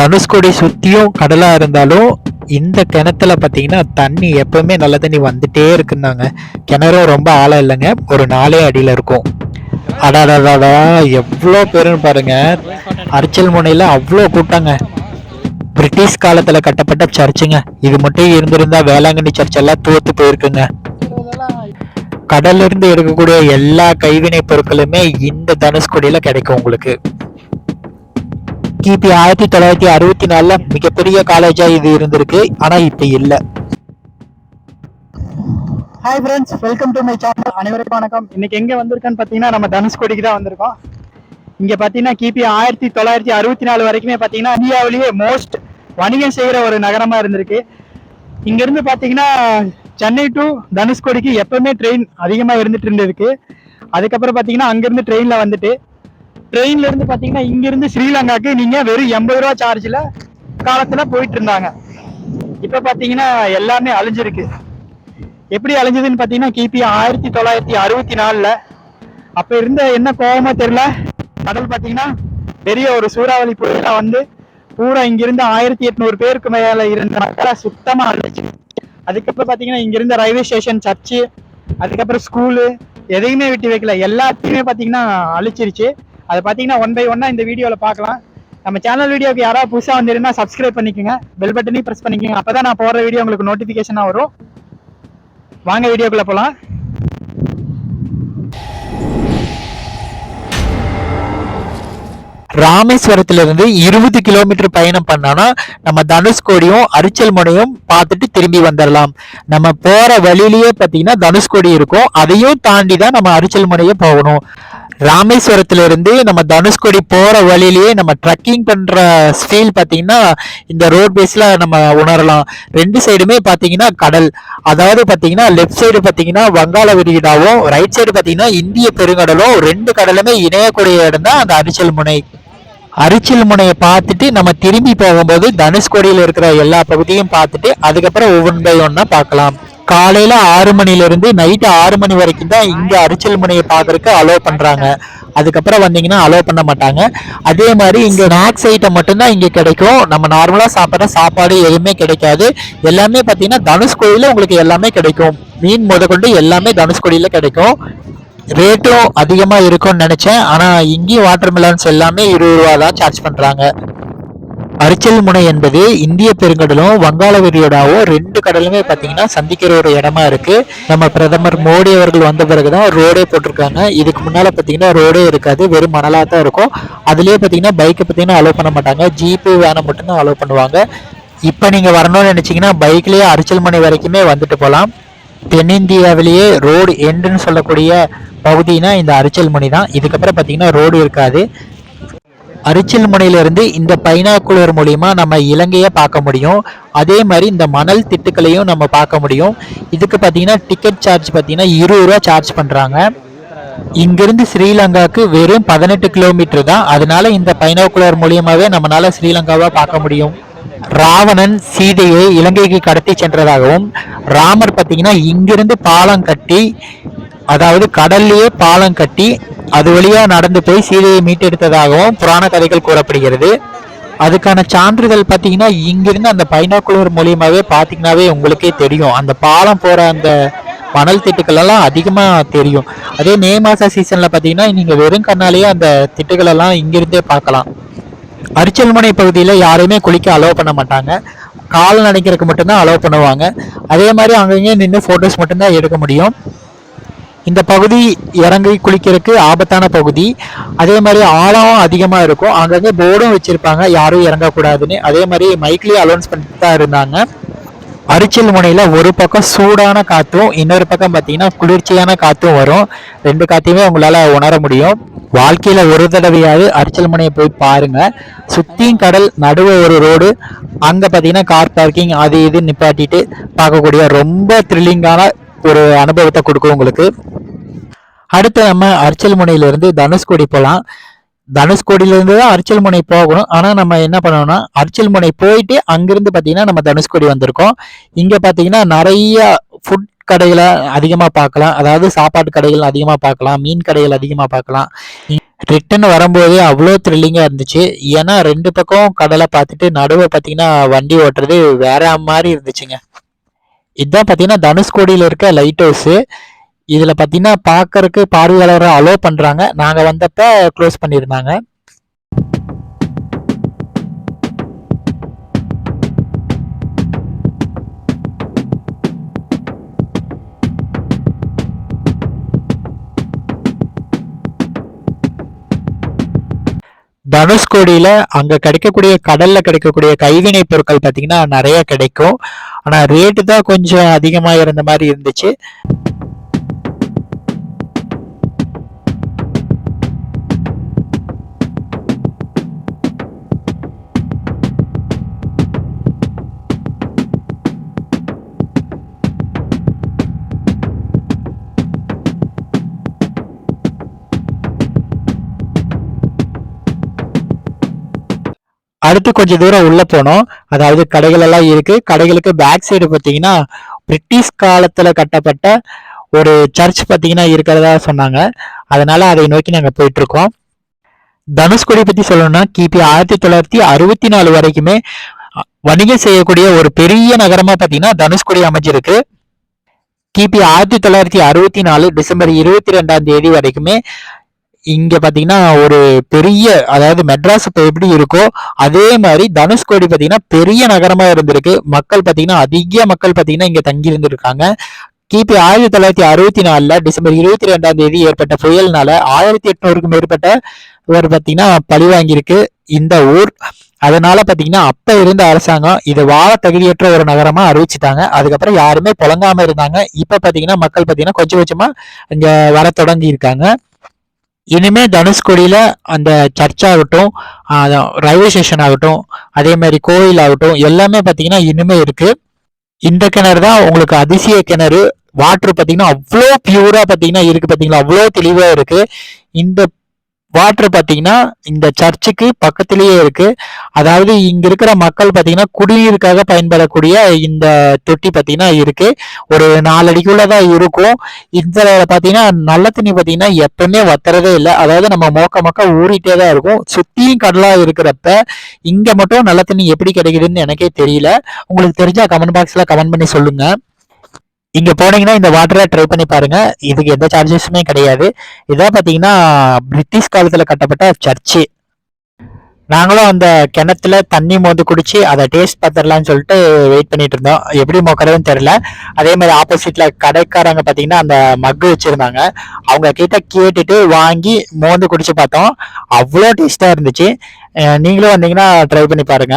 தனுஷ்கோடி சுற்றியும் கடலாக இருந்தாலும் இந்த கிணத்துல பார்த்தீங்கன்னா தண்ணி எப்பவுமே நல்ல தண்ணி வந்துட்டே இருக்குன்னாங்க. கிணறும் ரொம்ப ஆழம் இல்லைங்க. ஒரு நாலே அடியில் இருக்கும். அடாடாடாடா எவ்வளோ பேருன்னு பாருங்க. அரிச்சல் முனையில் அவ்வளோ கூட்டாங்க. பிரிட்டிஷ் காலத்தில் கட்டப்பட்ட சர்ச்சுங்க. இது மட்டும் இருந்திருந்தா வேளாங்கண்ணி சர்ச் எல்லாம் தோத்து போயிருக்குங்க. கடல்ல எடுக்கக்கூடிய எல்லா கைவினை பொருட்களுமே இந்த தனுஷ்கொடியில் கிடைக்கும் உங்களுக்கு. கிபி ஆயிரத்தி தொள்ளாயிரத்தி அறுபத்தி நாலுல மிகப்பெரிய காலேஜா இது இருந்திருக்கு. ஆனா இப்ப இல்ல. Hi friends welcome to my channel அனைவருக்கும் வணக்கம். இன்னைக்கு எங்க வந்திருக்கேன்னு பார்த்தீங்கன்னா நம்ம தனுஷ்கோடிக்கு தான் வந்திருக்கோம். இங்க பார்த்தீங்கன்னா கிபி ஆயிரத்தி தொள்ளாயிரத்தி அறுபத்தி நாலு வரைக்குமே பார்த்தீங்கன்னா இந்தியாவிலேயே மோஸ்ட் வணிகம் செய்கிற ஒரு நகரமா இருந்திருக்கு. இங்க இருந்து பார்த்தீங்கன்னா சென்னை டு தனுஷ்கோடிக்கு எப்பவுமே ட்ரெயின் அதிகமா இருந்துட்டு இருந்திருக்கு. அதுக்கப்புறம் பார்த்தீங்கன்னா அங்கிருந்து ட்ரெயின்ல வந்துட்டு ட்ரெயின்ல இருந்து பார்த்தீங்கன்னா இங்க இருந்து ஸ்ரீலங்காக்கு நீங்க வெறும் எண்பது ரூபா சார்ஜ்ல காலத்துல போயிட்டு இருந்தாங்க. இப்ப பார்த்தீங்கன்னா எல்லாமே அழிஞ்சிருக்கு. எப்படி அழிஞ்சதுன்னு பார்த்தீங்கன்னா கிபி ஆயிரத்தி தொள்ளாயிரத்தி அறுபத்தி நாலுல அப்ப இருந்த என்ன கோபமா தெரியல. கடல் பார்த்தீங்கன்னா பெரிய ஒரு சூறாவளி புயலா வந்து பூரா இங்கிருந்து ஆயிரத்தி எட்நூறு பேருக்கு மேல இருந்த மக்களை சுத்தமா அழிச்சு. அதுக்கப்புறம் பார்த்தீங்கன்னா இங்க இருந்த ரயில்வே ஸ்டேஷன் சர்ச்சு அதுக்கப்புறம் ஸ்கூலு எதையுமே விட்டு வைக்கல. எல்லாத்தையுமே பார்த்தீங்கன்னா அழிச்சிருச்சு. அதை பார்த்தீங்கன்னா ஒன் பை ஒன்னாக இந்த வீடியோவில் பார்க்கலாம். நம்ம சேனல் வீடியோக்கு யாராவது புதுசாக வந்திருந்தா சப்ஸ்கிரைப் பண்ணிக்கோங்க. பெல் பட்டனையும் ப்ரெஸ் பண்ணிக்கோங்க. அப்பதான் நான் போடுற வீடியோ உங்களுக்கு நோட்டிஃபிகேஷனாக வரும். வாங்க வீடியோக்குள்ள போகலாம் ராமேஸ்வரத்திலிருந்து இருபது கிலோமீட்டர் பயணம் பண்ணோன்னா நம்ம தனுஷ்கோடியும் அரிச்சல் முனையும் பார்த்துட்டு திரும்பி வந்துடலாம் நம்ம போகிற வழியிலேயே பார்த்தீங்கன்னா தனுஷ்கோடி இருக்கும். அதையும் தாண்டி தான் நம்ம அரிச்சல் முனையே போகணும். ராமேஸ்வரத்திலிருந்து நம்ம தனுஷ்கோடி போகிற வழியிலேயே நம்ம ட்ரக்கிங் பண்ணுற ஃபீல் பார்த்தீங்கன்னா இந்த ரோட் பேஸில் நம்ம உணரலாம். ரெண்டு சைடுமே பார்த்தீங்கன்னா கடல். அதாவது பார்த்தீங்கன்னா லெஃப்ட் சைடு பார்த்தீங்கன்னா வங்காள விரிகுடாவும் ரைட் சைடு பார்த்தீங்கன்னா இந்திய பெருங்கடலும் ரெண்டு கடலுமே இணையக்கூடிய இடம் தான் அந்த அரிச்சல் முனை. அரிச்சல் முனையை பார்த்துட்டு நம்ம திரும்பி போகும்போது தனுஷ்கோடியில் இருக்கிற எல்லா பகுதியும் பார்த்துட்டு அதுக்கப்புறம் ஒவ்வொன்றை ஒன்றா பார்க்கலாம். காலையில் ஆறு மணிலேருந்து நைட்டு ஆறு மணி வரைக்கும் தான் இங்கே அரிச்சல் முனையை பார்க்குறக்கு அலோவ் பண்ணுறாங்க அதுக்கப்புறம் வந்தீங்கன்னா அலோவ் பண்ண மாட்டாங்க. அதே மாதிரி இங்கே ஸ்நாக்ஸ் ஐட்டம் மட்டும்தான் இங்கே கிடைக்கும். நம்ம நார்மலாக சாப்பிட்ற சாப்பாடு எதுவுமே கிடைக்காது. எல்லாமே பார்த்தீங்கன்னா தனுஷ்கோடியில உங்களுக்கு எல்லாமே கிடைக்கும். மீன் முதற்கொண்டு எல்லாமே தனுஷ்கோடியில் கிடைக்கும். ரேட்டும் அதிகமாக இருக்கும்னு நினச்சேன். ஆனால் இங்கேயும் வாட்டர் மெலன்ஸ் எல்லாமே இருபது ரூபா தான் சார்ஜ் பண்ணுறாங்க அரிச்சல் முனை என்பது இந்திய பெருங்கடலும் வங்காள விரிகுடாவும் ரெண்டு கடலுமே பார்த்தீங்கன்னா சந்திக்கிற ஒரு இடமா இருக்கு. நம்ம பிரதமர் மோடி அவர்கள் வந்த பிறகுதான் ரோடே போட்டிருக்காங்க. இதுக்கு முன்னால பார்த்தீங்கன்னா ரோடே இருக்காது. வெறும் மணலாக தான் இருக்கும். அதுலேயே பார்த்தீங்கன்னா பைக்கை பார்த்தீங்கன்னா அலோவ் பண்ண மாட்டாங்க. ஜீப்பு வேனை மட்டும்தான் அலோவ் பண்ணுவாங்க. இப்போ நீங்கள் வரணும்னு நினச்சிங்கன்னா பைக்லேயே அரிச்சல் முனை வரைக்குமே வந்துட்டு போகலாம். தென்னிந்தியாவிலேயே ரோடு எண்டுன்னு சொல்லக்கூடிய பகுதினா இந்த அரிச்சல் முனை தான் இதுக்கப்புறம் பார்த்தீங்கன்னா ரோடு இருக்காது. அரிச்சல் முனையிலிருந்து இந்த பைனாக்குலர் மூலியமாக நம்ம இலங்கையை பார்க்க முடியும். அதே மாதிரி இந்த மணல் திட்டுக்களையும் நம்ம பார்க்க முடியும். இதுக்கு பார்த்தீங்கன்னா டிக்கெட் சார்ஜ் பார்த்தீங்கன்னா இருபது ரூபா சார்ஜ் பண்ணுறாங்க இங்கிருந்து ஸ்ரீலங்காவுக்கு வெறும் பதினெட்டு கிலோமீட்டர் தான். அதனால இந்த பைனாக்குலர் மூலியமாகவே நம்மளால ஸ்ரீலங்காவை பார்க்க முடியும். ராவணன் சீதையை இலங்கைக்கு கடத்தி சென்றதாகவும் ராமர் பார்த்தீங்கன்னா இங்கிருந்து பாலம் கட்டி அதாவது கடல்லையே பாலம் கட்டி அது வழியா நடந்து போய் சீதையை மீட்டெடுத்ததாகவும் புராண கதைகள் கூறப்படுகிறது. அதுக்கான சான்றிதழ் பார்த்தீங்கன்னா இங்கிருந்து அந்த பைனாக்குலர் மூலியமாகவே பார்த்தீங்கன்னாவே உங்களுக்கே தெரியும். அந்த பாலம் போகிற அந்த மணல் திட்டுக்களெல்லாம் அதிகமாக தெரியும். அதே மே மாத சீசனில் பார்த்தீங்கன்னா நீங்கள் வெறும் கண்ணாலேயே அந்த திட்டுகளெல்லாம் இங்கிருந்தே பார்க்கலாம். அரிச்சல்முனை பகுதியில் யாரையுமே குளிக்க அலோவ் பண்ண மாட்டாங்க. கால் நினைக்கிறதுக்கு மட்டும்தான் அலோவ் பண்ணுவாங்க. அதே மாதிரி அங்கங்கே நின்று ஃபோட்டோஸ் மட்டும்தான் எடுக்க முடியும். இந்த பகுதி இறங்கி குளிக்கிறதுக்கு ஆபத்தான பகுதி. அதே மாதிரி ஆழம் அதிகமாக இருக்கும். அங்கங்கே போர்டும் வச்சுருப்பாங்க. யாரும் இறங்கக்கூடாதுன்னு. அதே மாதிரி மைக்லேயே அலௌன்ஸ் பண்ணிட்டு தான் இருந்தாங்க. அரிச்சல் முனையில் ஒரு பக்கம் சூடான காற்றும் இன்னொரு பக்கம் பார்த்தீங்கன்னா குளிர்ச்சியான காற்றும் வரும். ரெண்டு காற்றையுமே உங்களால் உணர முடியும். வாழ்க்கையில் ஒரு தடவையாவது அரிச்சல் முனையை போய் பாருங்க. சுற்றியும் கடல் நடுவே ஒரு ரோடு அங்கே பார்த்தீங்கன்னா கார் பார்க்கிங் அது இது நிப்பாட்டிட்டு பார்க்கக்கூடிய ரொம்ப த்ரில்லிங்கான ஒரு அனுபவத்தை கொடுக்கும் உங்களுக்கு. அடுத்து நம்ம அர்ச்சல் முனையிலிருந்து தனுஷ்கோடி போகலாம் தனுஷ்கோடியிலேருந்து தான் அர்ச்சல் முனை போகணும். ஆனால் நம்ம என்ன பண்ணோம்னா அர்ச்சல் முனை போயிட்டு அங்கேருந்து பார்த்தீங்கன்னா நம்ம தனுஷ்கோடி வந்திருக்கோம். இங்கே பார்த்தீங்கன்னா நிறைய ஃபுட் கடைகளை அதிகமாக பார்க்கலாம். அதாவது சாப்பாட்டு கடைகள் அதிகமாக பார்க்கலாம். மீன் கடைகள் அதிகமாக பார்க்கலாம். ரிட்டன் வரும்போது அவ்வளோ த்ரில்லிங்காக இருந்துச்சு. ஏன்னா ரெண்டு பக்கம் கடலை பார்த்துட்டு நடுவை பார்த்தீங்கன்னா வண்டி ஓட்டுறது வேற மாதிரி இருந்துச்சுங்க. இதுதான் பார்த்தீங்கன்னா தனுஷ்கோடியில் இருக்க லைட் ஹவுஸு இதில் பார்த்தீங்கன்னா பார்க்கறக்கு பார்வையாளரை அலோ பண்ணுறாங்க நாங்கள் வந்தப்ப க்ளோஸ் பண்ணியிருந்தாங்க. தனுஷ்கோடியில அங்க கிடைக்கக்கூடிய கடல்ல கிடைக்கக்கூடிய கைவினை பொருட்கள் பாத்தீங்கன்னா நிறைய கிடைக்கும். ஆனா ரேட்டு தான் கொஞ்சம் அதிகமாக இருந்த மாதிரி இருந்துச்சு. அடுத்து கொஞ்சம் தூரம் உள்ள போனோம். அதாவது கடைகள் எல்லாம் இருக்கு. கடைகளுக்கு பேக் சைடு பார்த்தீங்கன்னா பிரிட்டிஷ் காலத்துல கட்டப்பட்ட ஒரு சர்ச் பார்த்தீங்கன்னா இருக்கிறதா சொன்னாங்க. அதனால அதை நோக்கி நாங்கள் போயிட்டு இருக்கோம் தனுஷ்கோடி பத்தி சொல்லணும்னா கிபி ஆயிரத்தி தொள்ளாயிரத்தி அறுபத்தி நாலு வரைக்குமே வணிகம் செய்யக்கூடிய ஒரு பெரிய நகரமா பார்த்தீங்கன்னா தனுஷ்கோடி அமைஞ்சிருக்கு. கிபி ஆயிரத்தி தொள்ளாயிரத்தி அறுபத்தி நாலு டிசம்பர் இருபத்தி ரெண்டாம் தேதி வரைக்குமே இங்க பாத்தீங்கன்னா ஒரு பெரிய அதாவது மெட்ராஸ் இப்போ எப்படி இருக்கோ அதே மாதிரி தனுஷ்கோடி பாத்தீங்கன்னா பெரிய நகரமா இருந்திருக்கு. மக்கள் பாத்தீங்கன்னா அதிக மக்கள் பாத்தீங்கன்னா இங்க தங்கி இருந்திருக்காங்க கிபி ஆயிரத்தி தொள்ளாயிரத்தி அறுபத்தி நாலுல டிசம்பர் இருபத்தி ரெண்டாம் தேதி ஏற்பட்ட புயல்னால ஆயிரத்தி எட்நூறுக்கும் மேற்பட்ட ஒரு பார்த்தீங்கன்னா பழி வாங்கியிருக்கு. இந்த ஊர் அதனால பார்த்தீங்கன்னா அப்போ இருந்த அரசாங்கம் இது வாழ தகுதியற்ற ஒரு நகரமாக அறிவிச்சுட்டாங்க. அதுக்கப்புறம் யாருமே புழங்காம இருந்தாங்க. இப்போ பார்த்தீங்கன்னா மக்கள் பார்த்தீங்கன்னா கொஞ்சம் கொஞ்சமாக இங்கே வர தொடங்கி இருக்காங்க இனிமே தனுஷ்கோடியில் அந்த சர்ச் ஆகட்டும் ரயில்வே ஸ்டேஷன் ஆகட்டும் அதே மாதிரி கோயில் ஆகட்டும் எல்லாமே பார்த்தீங்கன்னா இனிமே இருக்குது இந்த கிணறு தான் உங்களுக்கு அதிசய கிணறு. வாட்ரு பார்த்தீங்கன்னா அவ்வளோ ப்யூராக பார்த்திங்கன்னா இருக்குது பார்த்தீங்களா அவ்வளோ தெளிவாக இருக்குது இந்த வாட்டர் பார்த்தீங்கன்னா இந்த சர்ச்சுக்கு பக்கத்திலேயே இருக்கு. அதாவது இங்க இருக்கிற மக்கள் பார்த்தீங்கன்னா குடிநீருக்காக பயன்படக்கூடிய இந்த தொட்டி பார்த்தீங்கன்னா இருக்கு. ஒரு நாலு தான் இருக்கும். இந்த பார்த்தீங்கன்னா நல்ல தண்ணி பார்த்தீங்கன்னா எப்பவுமே வத்துறதே இல்லை. அதாவது நம்ம மோக்க மொக்க ஊறிட்டே தான் இருக்கும். சுத்தியும் கடலா இருக்கிறப்ப இங்க மட்டும் நல்ல தண்ணி எப்படி கிடைக்குதுன்னு எனக்கே தெரியல. உங்களுக்கு தெரிஞ்சா கமெண்ட் பாக்ஸ்ல கமெண்ட் பண்ணி சொல்லுங்க. இங்கே போனீங்கன்னா இந்த வாட்டரை ட்ரை பண்ணி பாருங்க. இதுக்கு எந்த சார்ஜஸுமே கிடையாது. இதான் பார்த்தீங்கன்னா பிரிட்டிஷ் காலத்தில் கட்டப்பட்ட சர்ச்சு நாங்களும் அந்த கிணத்துல தண்ணி மோந்து குடிச்சு அதை டேஸ்ட் பார்த்துடலாம்னு சொல்லிட்டு வெயிட் பண்ணிட்டு இருந்தோம். எப்படி மோக்கிறதுன்னு தெரியல. அதே மாதிரி ஆப்போசிட்ல கடைக்காரங்க பாத்தீங்கன்னா அந்த மக்கு வச்சிருந்தாங்க. அவங்க கிட்ட கேட்டுட்டு வாங்கி மோந்து குடிச்சு பார்த்தோம். அவ்வளோ டேஸ்டா இருந்துச்சு. நீங்களும் வந்தீங்கன்னா ட்ரை பண்ணி பாருங்க.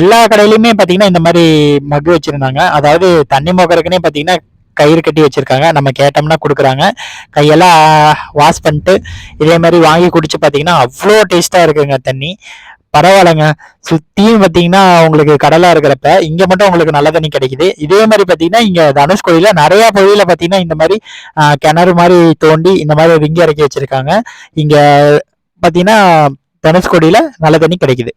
எல்லா கடையிலுமே பாத்தீங்கன்னா இந்த மாதிரி மக்கு வச்சிருந்தாங்க. அதாவது தண்ணி மோக்கறதுக்குன்னே பாத்தீங்கன்னா கயிறு கட்டி வச்சுருக்காங்க. நம்ம கேட்டோம்னா கொடுக்குறாங்க. கையெல்லாம் வாஷ் பண்ணிட்டு இதே மாதிரி வாங்கி குடிச்சு பார்த்தீங்கன்னா அவ்வளோ டேஸ்ட்டாக இருக்குங்க தண்ணி. பரவாயில்லைங்க. சுத்தியும் பார்த்தீங்கன்னா உங்களுக்கு கடலாக இருக்கிறப்ப இங்கே மட்டும் உங்களுக்கு நல்ல தண்ணி கிடைக்குது. இதே மாதிரி பார்த்தீங்கன்னா இங்கே தனுஷ்கோடியில் நிறையா பகுதியில் பார்த்தீங்கன்னா இந்த மாதிரி கிணறு மாதிரி தோண்டி இந்த மாதிரி விங்கி இறக்கி வச்சுருக்காங்க. இங்கே பார்த்தீங்கன்னா தனுஷ்கோடியில் நல்ல தண்ணி கிடைக்குது.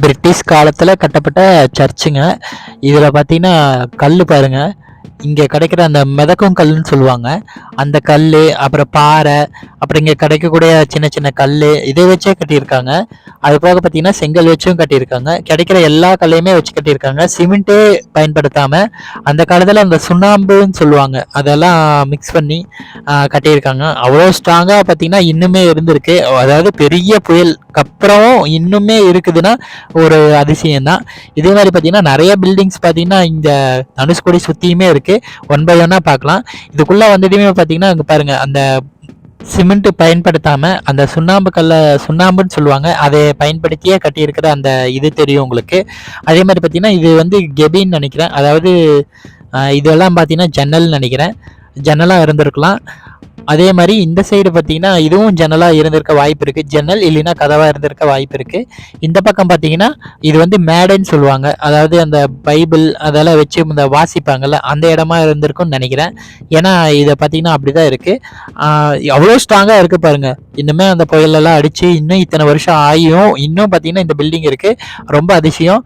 பிரிட்டிஷ் காலத்துல கட்டப்பட்ட சர்ச்சுங்க. இதுல பாத்தீங்கன்னா கல்லு பாருங்க. இங்கே கிடைக்கிற அந்த மிதக்கும் கல்லுன்னு சொல்லுவாங்க. அந்த கல் அப்புறம் பாறை அப்புறம் இங்கே கிடைக்கக்கூடிய சின்ன சின்ன கல் இதை வச்சே கட்டியிருக்காங்க. அது போக பார்த்தீங்கன்னா செங்கல் வச்சும் கட்டியிருக்காங்க. கிடைக்கிற எல்லா கல்லையுமே வச்சு கட்டியிருக்காங்க. சிமெண்ட்டே பயன்படுத்தாமல் அந்த காலத்தில் அந்த சுண்ணாம்புன்னு சொல்லுவாங்க. அதெல்லாம் மிக்ஸ் பண்ணி கட்டியிருக்காங்க. அவ்வளோ ஸ்ட்ராங்காக பார்த்தீங்கன்னா இன்னுமே இருந்திருக்கு. அதாவது பெரிய புயலுக்கு அப்புறம் இன்னுமே இருக்குதுன்னா ஒரு அதிசயம் தான் இதே மாதிரி பார்த்தீங்கன்னா நிறைய பில்டிங்ஸ் பார்த்தீங்கன்னா இந்த தனுஷ்கோடி சுற்றியுமே இருக்குது இருக்குது ஒன் பை ஒன்னாக பார்க்கலாம். இதுக்குள்ளே வந்துட்டுமே பார்த்தீங்கன்னா அங்கே பாருங்க அந்த சிமெண்ட் பயன்படுத்தாமல் அந்த சுண்ணாம்பு கல்ல சுண்ணாம்புன்னு சொல்லுவாங்க அதை பயன்படுத்தியே கட்டியிருக்கிற அந்த இது தெரியும் உங்களுக்கு. அதே மாதிரி பார்த்தீங்கன்னா இது வந்து கெபின்னு நினைக்கிறேன். அதாவது இதெல்லாம் பார்த்தீங்கன்னா ஜன்னல்னு நினைக்கிறேன். ஜன்னலாக இருந்திருக்கலாம். அதே மாதிரி இந்த சைடு பார்த்தீங்கன்னா இதுவும் ஜன்னலாக இருந்திருக்க வாய்ப்பு இருக்குது ஜன்னல் இல்லைன்னா கதவாக இருந்திருக்க வாய்ப்பு இருக்குது இந்த பக்கம் பார்த்தீங்கன்னா இது வந்து மேடைன்னு சொல்லுவாங்க. அதாவது அந்த பைபிள் அதெல்லாம் வச்சு இந்த வாசிப்பாங்கல்ல அந்த இடமா இருந்திருக்கும்னு நினைக்கிறேன். ஏன்னா இதை பார்த்தீங்கன்னா அப்படி தான் இருக்குது அவ்வளோ ஸ்ட்ராங்காக இருக்குது பாருங்கள் இன்னுமே அந்த புயலெல்லாம் அடித்து இன்னும் இத்தனை வருஷம் ஆகியும் இன்னும் பார்த்தீங்கன்னா இந்த பில்டிங் இருக்குது ரொம்ப அதிசயம்.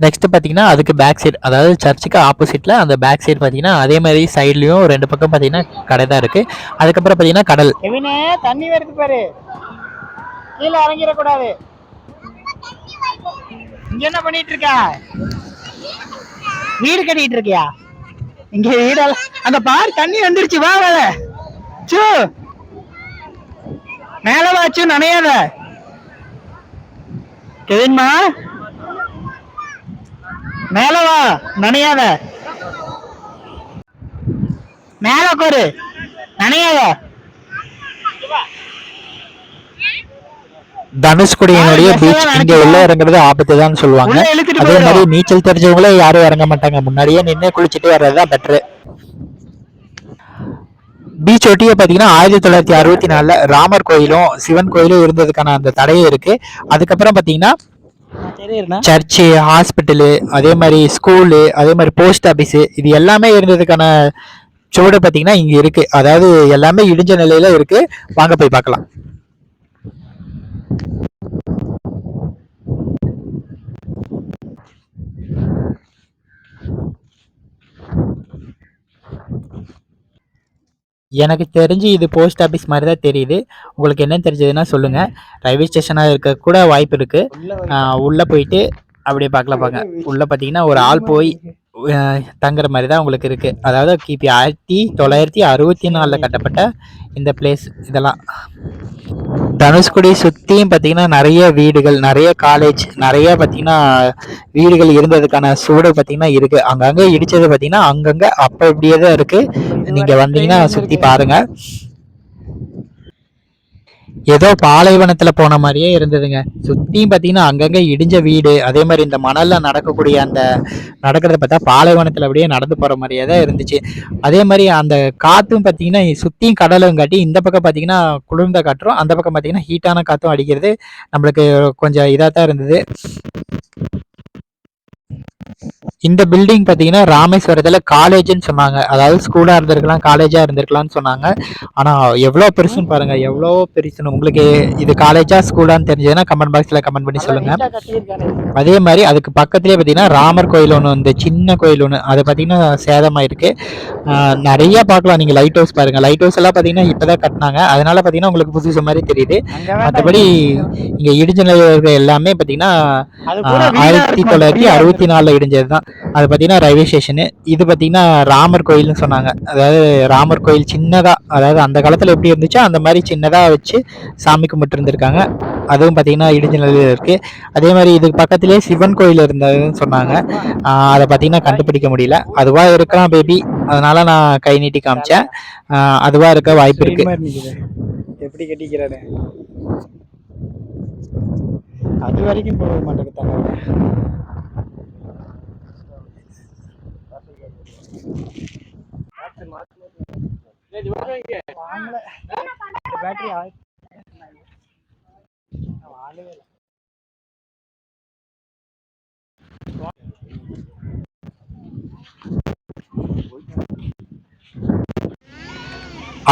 நெக்ஸ்ட் பார்த்தீங்கன்னா அதுக்கு பேக் சைடு அதாவது சர்ச்சுக்கு ஆப்போசிட்டில் அந்த பேக் சைடு பார்த்தீங்கன்னா அதே மாதிரி சைட்லேயும் ரெண்டு பக்கம் பார்த்தீங்கன்னா கடை தான் இருக்குது அதுக்கப்புறம் பார்த்தீங்கன்னா கடல். தண்ணி வருது பாரு. கீழே இறங்கிடக்கூடாது. இங்க என்ன பண்ணிட்டு இருக்க? வீடு கட்டிட்டு இருக்கியா? இங்க வீடெல்லாம் அந்த பார் தண்ணி வந்துருச்சு வா வேல. சூ மேல வாச்சு நனையாத. கெவின்மா மேல வா நனையாத. மேல உட்காரு நனையாத. தனுஷ்குடியினுடைய பீச் இங்க உள்ள இறங்குறது ஆபத்து தான் சொல்லுவாங்க. அதே மாதிரி. நீச்சல் தெரிஞ்சவங்களே யாரும் இறங்க மாட்டாங்க. முன்னாடியே நின்று குளிச்சுட்டு வர்றதுதான் பெட்ரு பீச் ஒட்டியே பார்த்தீங்கன்னா ஆயிரத்தி தொள்ளாயிரத்தி அறுபத்தி நாலுல ராமர் கோயிலும் சிவன் கோயிலும் இருந்ததுக்கான அந்த தடையும் இருக்கு. அதுக்கப்புறம் பார்த்தீங்கன்னா சர்ச்சு ஹாஸ்பிட்டலு அதே மாதிரி ஸ்கூலு அதே மாதிரி போஸ்ட் ஆஃபீஸு இது எல்லாமே இருந்ததுக்கான சுவடு பார்த்தீங்கன்னா இங்கே இருக்குது அதாவது எல்லாமே இடிஞ்ச நிலையில் இருக்குது வாங்க போய் பார்க்கலாம். எனக்கு தெரிஞ்சு இது போஸ்ட் ஆஃபீஸ் மாதிரி தான் தெரியுது. உங்களுக்கு என்ன தெரிஞ்சதுன்னா சொல்லுங்க. ரயில்வே ஸ்டேஷனாக இருக்க கூட வாய்ப்பு இருக்கு. ஆஹ் உள்ள போயிட்டு அப்படியே பார்க்கலாம் பாங்க உள்ள பார்த்தீங்கன்னா ஒரு ஆள் போய் தங்குற மாதிரி தான் உங்களுக்கு இருக்கு. அதாவது கிபி ஆயிரத்தி தொள்ளாயிரத்தி அறுபத்தி நாலில் கட்டப்பட்ட இந்த பிளேஸ் இதெல்லாம். தனுஷ்குடி சுற்றியும் பார்த்தீங்கன்னா நிறைய வீடுகள் நிறைய காலேஜ் நிறைய பார்த்தீங்கன்னா வீடுகள் இருந்ததுக்கான சூடு பார்த்தீங்கன்னா இருக்குது அங்கங்கே இடித்தது பார்த்தீங்கன்னா அங்கங்கே அப்போ இப்படியே தான் இருக்குது நீங்கள் வந்தீங்கன்னா சுற்றி பாருங்கள் ஏதோ பாலைவனத்துல போன மாதிரியே இருந்ததுங்க. சுத்தியும் பாத்தீங்கன்னா அங்கங்க இடிஞ்ச வீடு அதே மாதிரி இந்த மணல்ல நடக்கக்கூடிய அந்த நடக்கிறத பார்த்தா பாலைவனத்துல அப்படியே நடந்து போற மாதிரியே தான் இருந்துச்சு. அதே மாதிரி அந்த காத்தும் பாத்தீங்கன்னா சுத்தியும் கடலும் காட்டி இந்த பக்கம் பாத்தீங்கன்னா குளிர்ந்த காற்றும் அந்த பக்கம் பாத்தீங்கன்னா ஹீட்டான காத்தும் அடிக்கிறது நம்மளுக்கு கொஞ்சம் இதாக தான் இருந்தது. இந்த பில்டிங் பார்த்தீங்கன்னா ராமேஸ்வரத்தில் காலேஜ்னு சொன்னாங்க. அதாவது ஸ்கூலாக இருந்திருக்கலாம் காலேஜாக இருந்திருக்கலாம்னு சொன்னாங்க. ஆனால் எவ்வளோ பெருசுன்னு பாருங்க எவ்வளோ பெருசுன்னு. உங்களுக்கு இது காலேஜா ஸ்கூலான்னு தெரிஞ்சதுன்னா கமெண்ட் பாக்ஸில் கமெண்ட் பண்ணி சொல்லுங்க. அதே மாதிரி அதுக்கு பக்கத்துலேயே பார்த்தீங்கன்னா ராமர் கோயில் ஒன்று வந்து சின்ன கோயில் ஒன்று அது பார்த்தீங்கன்னா சேதமாயிருக்கு. நிறைய பார்க்கலாம். நீங்கள் லைட் ஹவுஸ் பாருங்க. லைட் ஹவுஸ் எல்லாம் பார்த்தீங்கன்னா இப்போ தான் கட்டினாங்க. அதனால பார்த்தீங்கன்னா உங்களுக்கு புதுசு மாதிரி தெரியுது. மற்றபடி இங்கே இடிஞ்ச நிலையில் இருக்கிற எல்லாமே பார்த்தீங்கன்னா ஆயிரத்தி தொள்ளாயிரத்தி அறுபத்தி நாலில் இடிஞ்சது தான் அது பார்த்தீங்கன்னா ரயில்வே ஸ்டேஷனு இது பார்த்தீங்கன்னா ராமர் கோயில்னு சொன்னாங்க. அதாவது ராமர் கோயில் சின்னதாக அதாவது அந்த காலத்தில் எப்படி இருந்துச்சோ அந்த மாதிரி சின்னதாக வச்சு சாமி கும்பிட்டு இருந்திருக்காங்க அதுவும் பார்த்தீங்கன்னா இடிஞ்ச நிலையில் இருக்குது அதே மாதிரி இதுக்கு பக்கத்துலேயே சிவன் கோயில் இருந்ததுன்னு சொன்னாங்க. அதை பார்த்தீங்கன்னா கண்டுபிடிக்க முடியல. அதுவாக இருக்கலாம் பேபி அதனால நான் கை நீட்டி காமிச்சேன். அதுவாக இருக்க வாய்ப்பு இருக்கு. எப்படி கட்டிக்கிறாரு? அது வரைக்கும் போக மாட்டேங்குது பேட்டரி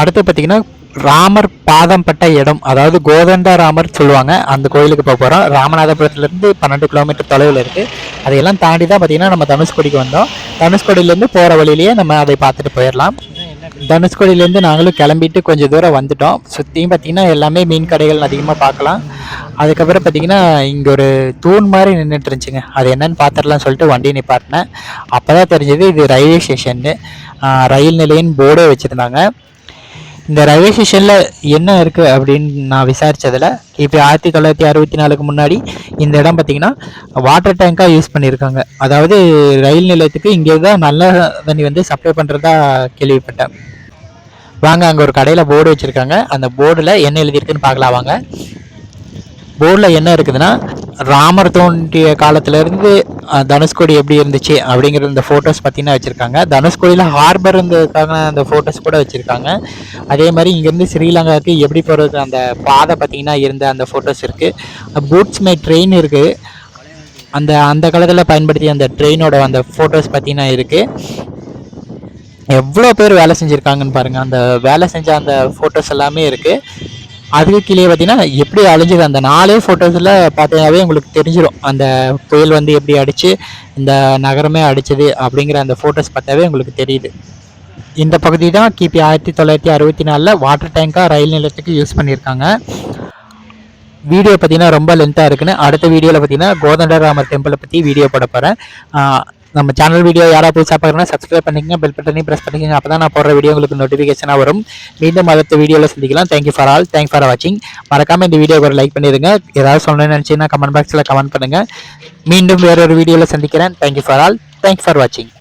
அடுத்து பார்த்தீங்கன்னா ராமர் பாதம் பட்ட இடம் அதாவது கோதண்ட ராமர் சொல்லுவாங்க அந்த கோயிலுக்கு போக போகிறோம் ராமநாதபுரத்துலேருந்து பன்னெண்டு கிலோமீட்டர் தொலைவில் இருக்குது அதையெல்லாம் தாண்டி தான் பார்த்தீங்கன்னா நம்ம தனுஷ்கோடிக்கு வந்தோம். தனுஷ்கோடியிலேருந்து போகிற வழியிலேயே நம்ம அதை பார்த்துட்டு போயிடலாம். தனுஷ்கோடியிலேருந்து நாங்களும் கிளம்பிட்டு கொஞ்சம் தூரம் வந்துட்டோம். சுற்றியும் பார்த்தீங்கன்னா எல்லாமே மீன் கடைகள் அதிகமாக பார்க்கலாம். அதுக்கப்புறம் பார்த்தீங்கன்னா இங்கே ஒரு தூண் மாதிரி நின்றுட்டு இருந்துச்சுங்க. அது என்னன்னு பார்த்துடலாம் சொல்லிட்டு வண்டி நிப்பாட்டினேன். அப்போ தான் தெரிஞ்சது இது ரயில்வே ஸ்டேஷன்னு. ரயில் நிலையன்னு போர்டே வச்சுருந்தாங்க. இந்த ரயில்வே ஸ்டேஷனில் என்ன இருக்குது அப்படின்னு நான் விசாரித்ததில் இப்போ ஆயிரத்தி தொள்ளாயிரத்தி அறுபத்தி நாலுக்கு முன்னாடி இந்த இடம் பார்த்தீங்கன்னா வாட்டர் டேங்காக யூஸ் பண்ணியிருக்காங்க அதாவது ரயில் நிலையத்துக்கு இங்கே தான் நல்ல தண்ணி வந்து சப்ளை பண்ணுறதா கேள்விப்பட்டேன். வாங்க அங்கே ஒரு கடையில் போர்டு வச்சுருக்காங்க. அந்த போர்டில் என்ன எழுதியிருக்குன்னு பார்க்கலாம் வாங்க. போர்டில் என்ன இருக்குதுன்னா ராமர் தோன்றிய காலத்திலேருந்து தனுஷ்கோடி எப்படி இருந்துச்சு அப்படிங்கிற இந்த ஃபோட்டோஸ் பார்த்தீங்கன்னா வச்சுருக்காங்க. தனுஷ்கோடியில் ஹார்பர் இருந்ததுக்காக அந்த ஃபோட்டோஸ் கூட வச்சுருக்காங்க. அதே மாதிரி இங்கேருந்து ஸ்ரீலங்காவுக்கு எப்படி போகிறது அந்த பாதை பார்த்தீங்கன்னா இருந்த அந்த ஃபோட்டோஸ் இருக்குது பூட்ஸ் மை ட்ரெயின் இருக்குது அந்த அந்த காலத்தில் பயன்படுத்திய அந்த ட்ரெயினோட அந்த ஃபோட்டோஸ் பார்த்தீங்கன்னா இருக்குது எவ்வளோ பேர் வேலை செஞ்சுருக்காங்கன்னு பாருங்கள் அந்த வேலை செஞ்ச அந்த ஃபோட்டோஸ் எல்லாமே இருக்குது அதுக்கு கீழே பார்த்தீங்கன்னா எப்படி அழிஞ்சது? அந்த நாலே ஃபோட்டோஸில் பார்த்தீங்கன்னாவே உங்களுக்கு தெரிஞ்சிடும் அந்த புயல் வந்து எப்படி அடித்து இந்த நகரமே அடிச்சது அப்படிங்கிற அந்த ஃபோட்டோஸ் பார்த்தாவே உங்களுக்கு தெரியுது. இந்த பகுதி தான் கிபி ஆயிரத்தி தொள்ளாயிரத்தி அறுபத்தி நாலில் வாட்டர் டேங்காக ரயில் நிலையத்துக்கு யூஸ் பண்ணியிருக்காங்க. வீடியோ பார்த்தீங்கன்னா ரொம்ப லென்த்தாக இருக்குன்னு. அடுத்த வீடியோவில் பார்த்தீங்கன்னா கோதண்டராமர் டெம்பிளை பற்றி வீடியோ போட போகிறேன் நம்ம சேனல் வீடியோ யாராவது புதுசாக பார்க்குறேன்னா சப்ஸ்கிரைப் பண்ணிக்கங்க பெல் பட்டனையும் ப்ரெஸ் பண்ணிக்கங்க. அப்போ தான் நான் போடுற வீடியோ உங்களுக்கு நோட்டிஃபிகேஷனாக வரும். மீண்டும் அடுத்த வீடியோவில் சந்திக்கலாம். Thank you for all thank for வாட்சிங் மறக்காமல் இந்த வீடியோக்கு ஒரு லைக் பண்ணிடுங்க. ஏதாவது சொல்லணும்னு நினச்சிங்கன்னா கமெண்ட் பாக்ஸில் கமெண்ட் பண்ணுங்கள் மீண்டும் வேறொரு வீடியோவில் சந்திக்கிறேன். Thank you for all thank for வாட்சிங்